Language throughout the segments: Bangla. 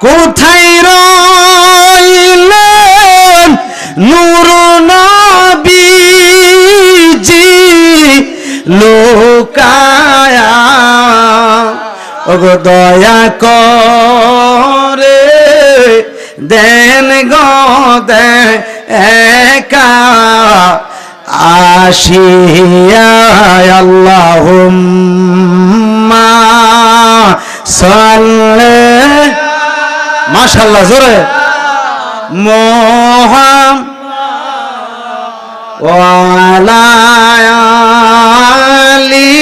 কোথায় রইলেন নূর নবীজি? লোকায়া। ওগো দয়া করে দেন গো দে একা। আসিয়া আল্লাহুম্মা সাল্লি মাশাআল্লাহ জোরে। মোহাম ওয়ালা আলি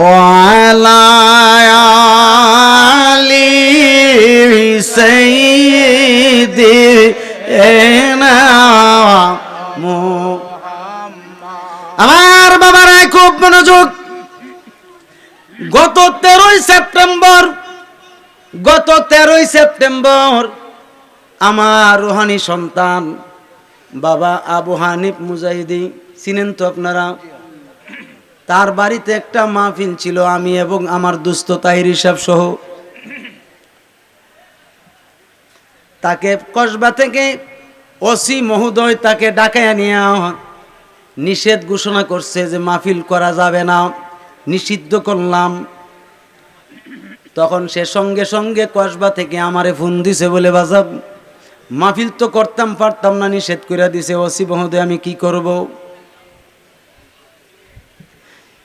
ওয়ালা সাইয়্যিদিনা গত তেরোই সেপ্টেম্বর, গত তেরোই সেপ্টেম্বর আমার রোহানি সন্তান, বাবা আবু হানিফ মুজাহিদি, চিনেন তো আপনারা? তার বাড়িতে একটা মাহফিল ছিল, আমি এবং আমার দুস্থ তাহির হিসাব সহ। তাকে কসবা থেকে ওসি মহোদয় তাকে ডাকায় নিয়ে নিষেধ ঘোষণা করছে যে মাহফিল করা যাবে না। নিষিদ্ধ করলাম। তখন সে সঙ্গে সঙ্গে কসবা থেকে আমারে ফোন দিছে বলে, বাজাব, মাহফিল তো করতাম, পারতাম না, নিষেধ করে দিছে, ওসি মহোদয়, আমি কি করব?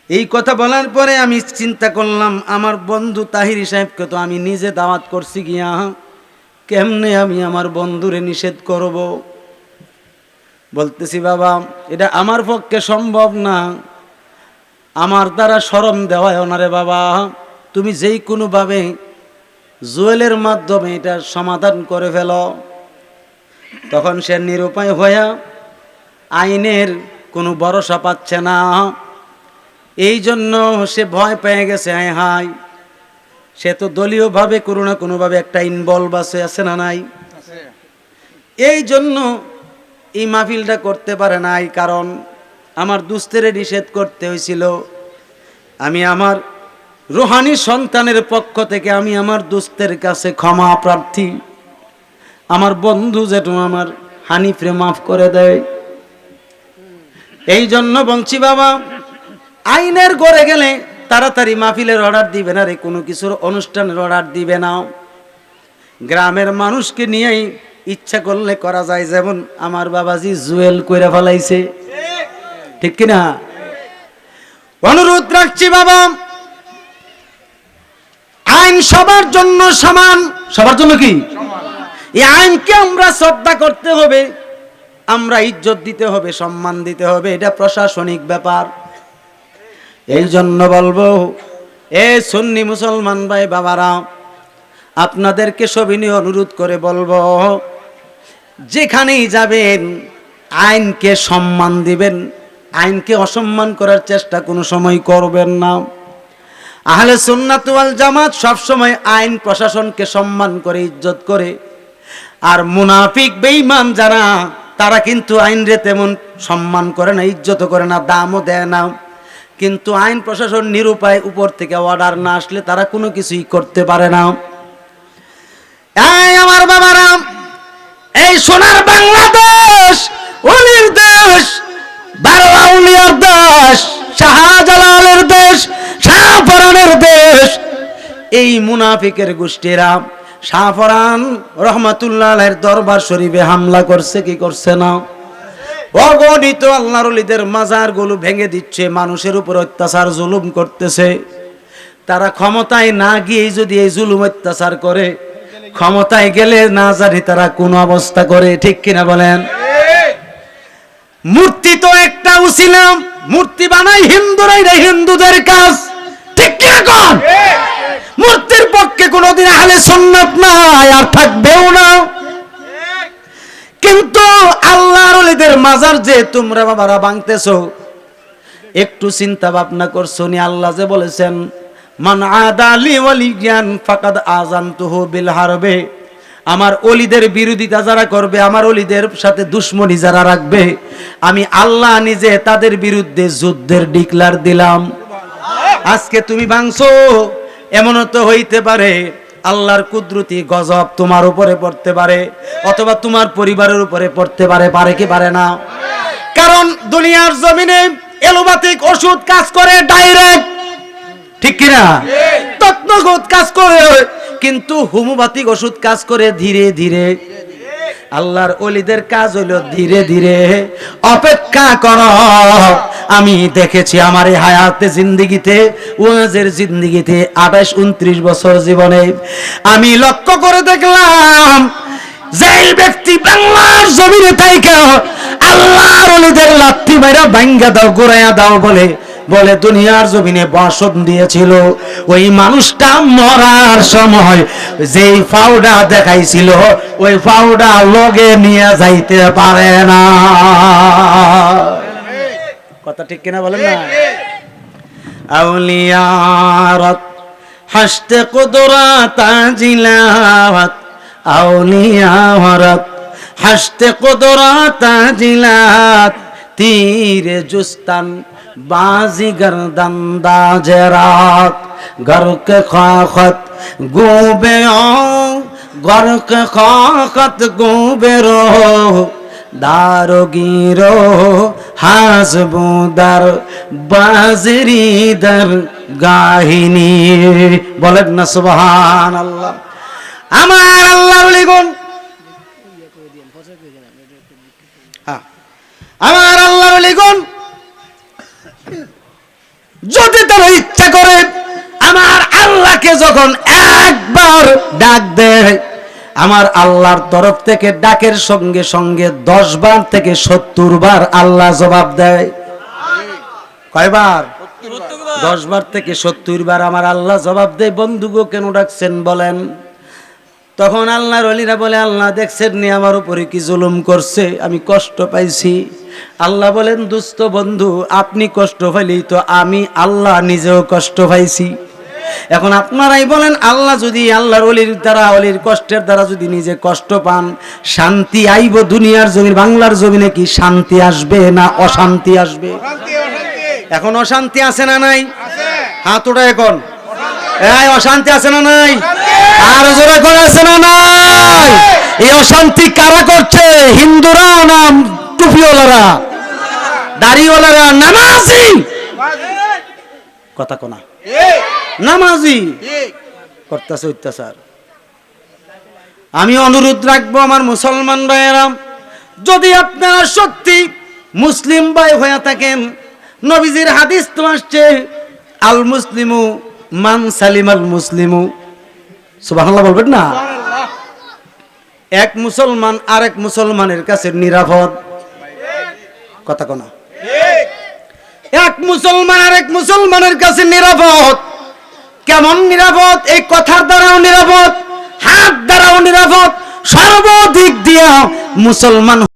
এই কথা বলার পরে আমি চিন্তা করলাম, আমার বন্ধু তাহির সাহেবকে তো আমি নিজে দাওয়াত করছি গিয়া, কেমনে আমি আমার বন্ধুরে নিষেধ করব? বলতেছি, বাবা, এটা আমার পক্ষে সম্ভব না। আমার দ্বারা সরম দেওয়ায় ওনারে বাবা। তুমি যেই কোনোভাবে জুয়েলের মাধ্যমে এটা সমাধান করে ফেল তখন সে নিরুপায় হইয়া আইনের কোনো ভরসা পাচ্ছে না। এই জন্য সে ভয় পেয়ে গেছে হায়। হাই সে তো দলীয়ভাবে কোনো না কোনোভাবে একটা ইনভলভ আছে আছে না নাই? এই জন্য এই মাহফিলটা করতে পারে নাই কারণ আমার দুস্তের নিষেধ করতে হয়েছিল। আমি আমার রোহানি সন্তানের পক্ষ থেকে আমি আমার দুস্তের কাছে ক্ষমা প্রার্থী। আমার বন্ধু যেটু আমার হানিফরে মাফ করে দেয়। এই জন্য বলছি, বাবা, আইনের গড়ে গেলে তাড়াতাড়ি মাহফিলের অর্ডার দিবে না রে, কোনো কিছুর অনুষ্ঠানের অর্ডার দিবে না। গ্রামের মানুষকে নিয়েই ইচ্ছা করলে করা যায়, যেমন আমার বাবাজি জুয়েল কইরা ফেলাইছে। ঠিক কিনা? অনুরোধ রাখছি বাবা আইন সবার জন্য সমান। সবার জন্য কি? এই আইনকে আমরা শ্রদ্ধা করতে হবে আমরা ইজ্জত দিতে হবে সম্মান দিতে হবে এটা প্রশাসনিক ব্যাপার। এই জন্য বলব এ সুন্নি মুসলমান ভাই বাবারা আপনাদেরকে সবিনয় অনুরোধ করে বলব যেখানেই যাবেন আইনকে সম্মান দিবেন। আইনকে অসম্মান করার চেষ্টা কোনো সময় করবেন না। আহলে সুন্নাত ওয়াল জামাত সবসময় আইন প্রশাসনকে সম্মান করে, ইজ্জত করে। আর মুনাফিক, বেঈমান যারা, তারা কিন্তু আইন রে তেমন সম্মান করে না, ইজ্জত করে না, দামও দেয় না। কিন্তু আইন প্রশাসন নিরুপায় উপর থেকে অর্ডার না আসলে তারা কোনো কিছুই করতে পারে না। এই আমার বাবারা, এই সোনার বাংলাদেশ মুনাফিকের গোষ্ঠীরা শাহপরান রহমাতুল্লাহের দরবার শরীফে হামলা করছে, কি করছে না? অগণিত আল্লাহর অলিদের মাজারগুলো ভেঙে দিচ্ছে, মানুষের উপর অত্যাচার, জুলুম করতেছে। তারা ক্ষমতায় না গিয়ে যদি এই জুলুম অত্যাচার করে, ক্ষমতায় গেলে না জানি তারা কোন অবস্থা করে, ঠিক কিনা বলেন? মূর্তি তো একটা উছিলাম মূর্তি বানাই হিন্দুরা এটা হিন্দুদের কাজ, ঠিক কিনা কন? মূর্তির পক্ষে কোনোদিন আহলে সুন্নাত নাই, আর থাকবেও না। কিন্তু আল্লাহর ওলিদের মাজার যে তোমরা বাবারা ভাঙতেছো, একটু চিন্তা ভাবনা করছ নি, আল্লাহ যে বলেছেন, মান আদালি ওয়ালিয়ান ফাকাদ আযানতুহু বিল হারবে। আমার অলিদের বিরোধিতা যারা করবে, আমার অলিদের সাথে দুশ্মনী যারা রাখবে, আমি আল্লাহ নিজে তাদের বিরুদ্ধে যুদ্ধের ডিক্লার দিলাম। আজকে তুমি ভাঙছো। এমনও তো হইতে পারে, আল্লাহর কুদরতি গজব তোমার উপরে পড়তে পারে, অথবা তোমার পরিবারের উপরে পড়তে পারে পারে কি পারে না? কারণ দুনিয়ার জমিনে এলোপ্যাথিক ওষুধ কাজ করে ডাইরেক্ট ঠিক কিনা তত্নগত কাজ করে, কিন্তু হোমিওপ্যাথিক ওষুধ কাজ করে ধীরে ধীরে। আল্লাহর অলিদের কাজ হইল ধীরে ধীরে। অপেক্ষা কর। আমি দেখেছি আমার এই হায়াতে জিন্দিগিতে, ওয়াজের জিন্দিগিতে আঠাশ, উনত্রিশ বছর জীবনে। আমি লক্ষ্য করে দেখলাম, যেই ব্যক্তি বাংলার জমিনে তাইকে আল্লাহর অলিদের লাত্তি মাইরা ভাঙ্গা দাও, গোড়াইয়া দাও বলে বলে, দুনিয়ার জমিনে বসন দিয়েছিল। ওই মানুষটা মরার সময় যেই ফাউডা দেখাইছিল, ওই ফাউডা লগে নিয়ে যাইতে পারে না। কথা ঠিক কিনা বলেন না? আউলিয়ারত হাসতে কুদরাত আজিলাওয়াত। আউলিয়ারত হাসতে কুদরাত আজিলাত তীরে জুস্তান বাজি گردن داج رات گرک خواخت گوبے آؤں گرک خواخت گوبے رو দারো গিরো হাসবুদার বাজরিদার গাহিনী। বলেন না সুবহান আল্লাহ আমার আল্লাহ লিগুন। হ্যাঁ আমার আল্লাহ লিগুন। যদি তারা ইচ্ছা করে আমার আল্লাহকে যখন একবার ডাক দেয় আমার আল্লাহর তরফ থেকে ডাকের সঙ্গে সঙ্গে দশ বার থেকে সত্তর বার আল্লাহ জবাব দেয়। কয়বার? দশ বার থেকে সত্তর বার আমার আল্লাহ জবাব দেয়, বন্ধুগো, কেন ডাকছেন? বলেন। তখন আল্লাহর অলিরা বলে, আল্লাহ দেখছেন নি, আমার উপরে কি জুলুম করছে? আমি কষ্ট পাইছি। আল্লাহ বলেন, দুস্থ বন্ধু, আপনি কষ্ট পাইলেই তো আমি আল্লাহ নিজেও কষ্ট পাইছি। এখন আপনারাই বলেন আল্লাহ যদি আল্লাহর অলির দ্বারা অলির কষ্টের দ্বারা যদি নিজে কষ্ট পান শান্তি আইব দুনিয়ার জমিন বাংলার জমিনে কি শান্তি আসবে না অশান্তি আসবে? এখন অশান্তি আছে না নাই? হাত ওটা এখন। এই অশান্তি আছে না নাই? আর জোরে করে আছে না নাই? এই অশান্তি কারা করছে? হিন্দুরা না টুপিওয়ালারা? দাড়িওয়ালারা? নামাজি? কথা কোনা। নামাজি। করতেছে অত্যাচার। আমি অনুরোধ রাখব আমার মুসলমান ভাইয়েরাম যদি আপনারা সত্যি মুসলিম ভাই হয়ে থাকেন নবীজির হাদিস তো আসছে আল মুসলিমু মান সালিম আল মুসলিমু। সুবহানাল্লাহ বলবেন না? এক মুসলমান আরেক মুসলমানের কাছে নিরাপদ। কথা কোনা। এক মুসলমান আরেক মুসলমানের কাছে নিরাপদ। কেমন নিরাপদ? এই কথার দ্বারাও নিরাপদ হাত দ্বারাও নিরাপদ। সর্বদিক দিয়া মুসলমান